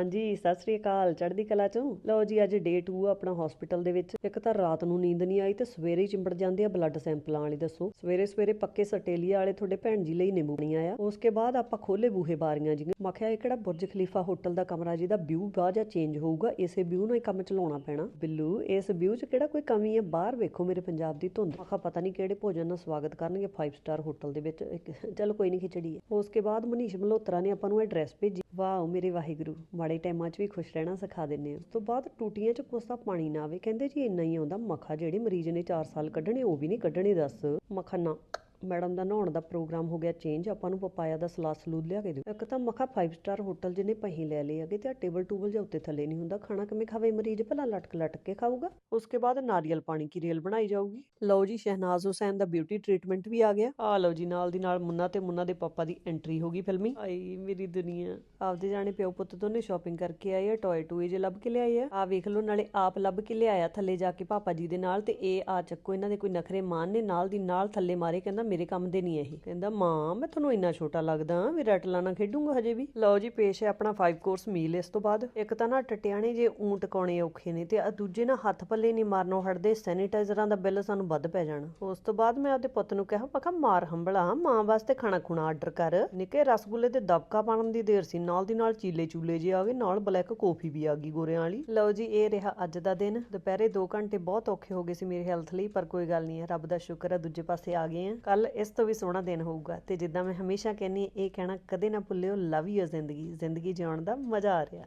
ਹਾਂਜੀ, ਸਤਿ ਸ੍ਰੀ ਅਕਾਲ। ਚੜ੍ਹਦੀ ਕਲਾ ਚੋਂ। ਲਓ ਜੀ, ਅੱਜ ਡੇ 2 ਆਪਣਾ ਹਸਪੀਟਲ ਦੇ ਵਿੱਚ। ਇੱਕ ਤਾਂ ਰਾਤ ਨੂੰ ਨੀਂਦ ਨਹੀਂ ਆਈ ਤੇ ਸਵੇਰੇ ਹੀ ਚਿੰਬੜ ਜਾਂਦੇ ਆ ਬਲੱਡ ਸੈਂਪਲਾਂ ਵਾਲੀ, ਦੱਸੋ। ਸਵੇਰੇ ਸਵੇਰੇ ਪੱਕੇ ਸਟੇਲੀਆ ਵਾਲੇ ਤੁਹਾਡੇ ਭੈਣ ਜੀ ਲਈ ਨਿੰਬੂ ਨਹੀਂ ਆਇਆ ਉਸਕੇ ਬਾਅਦ ਆਪਾਂ ਖੋਲੇ ਬੂਹੇ ਬਾਰੀਆਂ ਜੀ ਮੈਂ ਇਹ ਕਿਹੜਾ ਬੁਰਜ ਖਲੀਫਾ ਹੋਟਲ ਦਾ ਕਮਰਾ ਜਿਹਦਾ ਵਿਊ ਬਾਅਦ ਜਾਂ ਚੇਂਜ ਹੋਊਗਾ, ਇਸੇ ਵਿਊ ਨੂੰ ਹੀ ਕੰਮ ਚਲਾਉਣਾ ਪੈਣਾ। ਬਿੱਲੂ, ਇਸ ਵਿਊ 'ਚ ਕਿਹੜਾ ਕੋਈ ਕਮੀ ਹੈ ਬਾਹਰ ਵੇਖੋ ਮੇਰੇ ਪੰਜਾਬ ਦੀ ਧੁੰਦ। ਮੈਂ ਪਤਾ ਨਹੀਂ ਕਿਹੜੇ ਭੋਜਨ ਨਾਲ ਸਵਾਗਤ ਕਰਨਗੇ 5 ਸਟਾਰ ਹੋਟਲ ਦੇ ਵਿੱਚ। ਇੱਕ ਚਲੋ ਕੋਈ ਨਹੀਂ, ਖਿਚੜੀ ਹੈ ਉਸਕੇ ਬਾਅਦ ਮਨੀਸ਼ ਮਲਹੋਤਰਾ ਨੇ ਆਪਾਂ ਨੂੰ ਐਡਰੈਸ ਭੇਜੀ। ਵਾਓ ਮੇਰੇ ਵਾਹਿਗੁਰੂ। ਮਾੜੇ ਟਾਈਮਾਂ 'ਚ ਵੀ ਖੁਸ਼ ਰਹਿਣਾ ਸਿਖਾ ਦਿੰਦੇ ਆ। ਉਸ ਤੋਂ ਬਾਅਦ ਟੂਟੀਆਂ 'ਚ ਕੋਸਾ ਪਾਣੀ ਨਾ ਆਵੇ। ਕਹਿੰਦੇ ਜੀ ਇੰਨਾ ਹੀ ਆਉਂਦਾ। ਮੱਖਾ ਜਿਹੜੇ ਮਰੀਜ਼ ਨੇ 4 ਸਾਲ ਕੱਢਣੇ, ਉਹ ਵੀ ਨਹੀਂ ਕੱਢਣੇ, ਦੱਸ। ਮੱਖਾ ਨਾ। ਮੈਡਮ ਦਾ ਨਹਾਉਣ ਦਾ ਪ੍ਰੋਗਰਾਮ ਹੋ ਗਿਆ ਚੇਂਜ ਆਪਾਂ ਨੂੰ ਪਪਾਇਆ ਦਾ ਸਲਾਦ ਸਲੂਦ ਲਿਆ ਕੇ ਦਿਓ। ਇੱਕ ਤਾਂ ਮੱਖਾ 5 ਸਟਾਰ ਹੋਟਲ ਜਿਹਨੇ ਪਹੀ ਲੈ ਲਏ ਅਗੇ ਤੇ ਟੇਬਲ ਟੂਬਲ ਜਾਂ ਉੱਤੇ ਥੱਲੇ ਨਹੀਂ ਹੁੰਦਾ। ਖਾਣਾ ਕਿਵੇਂ ਖਾਵੇ ਮਰੀਜ਼? ਭਲਾ ਲਟਕ ਲਟਕ ਕੇ ਖਾਊਗਾ। ਉਸਕੇ ਬਾਅਦ ਨਾਰੀਅਲ ਪਾਣੀ ਕੀ ਰੇਲ ਬਣਾਈ ਜਾਊਗੀ? ਲਓ ਜੀ ਸ਼ਹਿਨਾਜ਼ ਹੁਸੈਨ ਦਾ ਬਿਊਟੀ ਟ੍ਰੀਟਮੈਂਟ ਵੀ ਆ ਗਿਆ। ਆ ਲਓ ਜੀ ਨਾਲ ਦੀ ਨਾਲ ਮੁੰਨਾ ਤੇ ਮੁੰਨਾ ਦੇ ਪਾਪਾ ਦੀ ਐਂਟਰੀ ਹੋ ਗਈ ਫਿਲਮੀ। ਆਈ ਮੇਰੀ ਦੁਨੀਆ। ਆਪਦੇ ਜਾਣੇ ਪਿਓ ਪੁੱਤ ਦੋਨੇ ਸ਼ਾਪਿੰਗ ਕਰਕੇ ਆਏ ਆ ਟੌਏ ਟੂਏ ਜੇ ਲੱਭ ਕੇ ਲਿਆਏ ਆ। ਆ ਵੇਖ ਲਓ ਨਾਲੇ ਆਪ ਲੱਭ ਕੇ ਲਿਆਇਆ ਥੱਲੇ ਜਾ ਕੇ ਪਾਪਾ ਜੀ ਦੇ ਨਾਲ ਤੇ ਇਹ ਆ ਚੱਕੋ ਇਹਨਾਂ ਦੇ ਕੋਈ ਨਖਰੇ ਮਾਨ ਨੇ ਨਾਲ ਦੀ ਨਾਲ ਥੱਲੇ ਮਾਰੇ ਕਹਿੰਦਾ ਮੇਰੇ ਕੰਮ ਦੇ ਨਹੀਂ ਇਹ ਕਹਿੰਦਾ, ਮਾਂ, ਮੈਂ ਤੁਹਾਨੂੰ ਇੰਨਾ ਛੋਟਾ ਲੱਗਦਾ, ਵੀ ਰੈਟਲਾ ਨਾ ਖੇਡੂੰਗਾ ਹਜੇ ਵੀ? ਲਓ ਜੀ, ਪੇਸ਼ ਹੈ ਆਪਣਾ 5 ਕੋਰਸ ਮੀਲ ਇਸ ਤੋਂ ਬਾਅਦ। ਇੱਕ ਤਾਂ ਨਾ ਟਟਿਆਣੇ ਜੇ ਊਂ ਟਿਕਾਉਣੇ ਔਖੇ ਨੇ ਤੇ ਆ ਦੂਜੇ ਨਾ ਹੱਥ ਪੱਲੇ ਨਹੀਂ ਮਾਰਨੋਂ ਹਟਦੇ ਸੈਨੀਟਾਈਜ਼ਰਾਂ ਦਾ ਬਿੱਲ ਸਾਨੂੰ ਵੱਧ ਪੈ ਜਾਣਾ। ਉਸ ਤੋਂ ਬਾਅਦ ਮੈਂ ਆਪਦੇ ਪੁੱਤ ਨੂੰ ਕਿਹਾ ਪੱਕਾ ਮਾਰ ਹੰਬਲਾ, ਮਾਂ ਵਾਸਤੇ ਖਾਣਾ ਖੁਣਾ ਆਰਡਰ ਕਰ। ਨਿੱਕੇ ਰਸਗੁੱਲੇ ਤੇ ਦਬਕਾ ਪਾਉਣ ਦੀ ਦੇਰ ਸੀ, ਨਾਲ ਦੀ ਨਾਲ ਚੀਲੇ ਚੂਲੇ ਜੇ ਆ ਗਏ, ਨਾਲ ਬਲੈਕ ਕੌਫੀ ਵੀ ਆ ਗਈ ਗੋਰਿਆਂ ਵਾਲੀ। ਲਓ ਜੀ, ਇਹ ਰਿਹਾ ਅੱਜ ਦਾ ਦਿਨ। ਦੁਪਹਿਰੇ 2 ਘੰਟੇ ਬਹੁਤ ਔਖੇ ਹੋ ਗਏ ਸੀ ਮੇਰੇ ਹੈਲਥ ਲਈ, ਪਰ ਕੋਈ ਗੱਲ ਨਹੀਂ ਹੈ, ਰੱਬ ਦਾ ਸ਼ੁਕਰ ਹੈ, ਦੂਜੇ ਪਾਸੇ ਆ ਗਏ ਆ ਕੱਲ ਕੱਲ ਇਸ ਤੋਂ ਵੀ ਸੋਹਣਾ ਦਿਨ ਹੋਊਗਾ। ਤੇ ਜਿੱਦਾਂ ਮੈਂ ਹਮੇਸ਼ਾ ਕਹਿੰਨੀ ਇਹ ਕਹਿਣਾ ਕਦੇ ਨਾ ਭੁੱਲਿਓ ਲਵ ਯੂ ਜ਼ਿੰਦਗੀ। ਜ਼ਿੰਦਗੀ ਜਿਉਣ ਦਾ ਮਜ਼ਾ ਆ ਰਿਹਾ।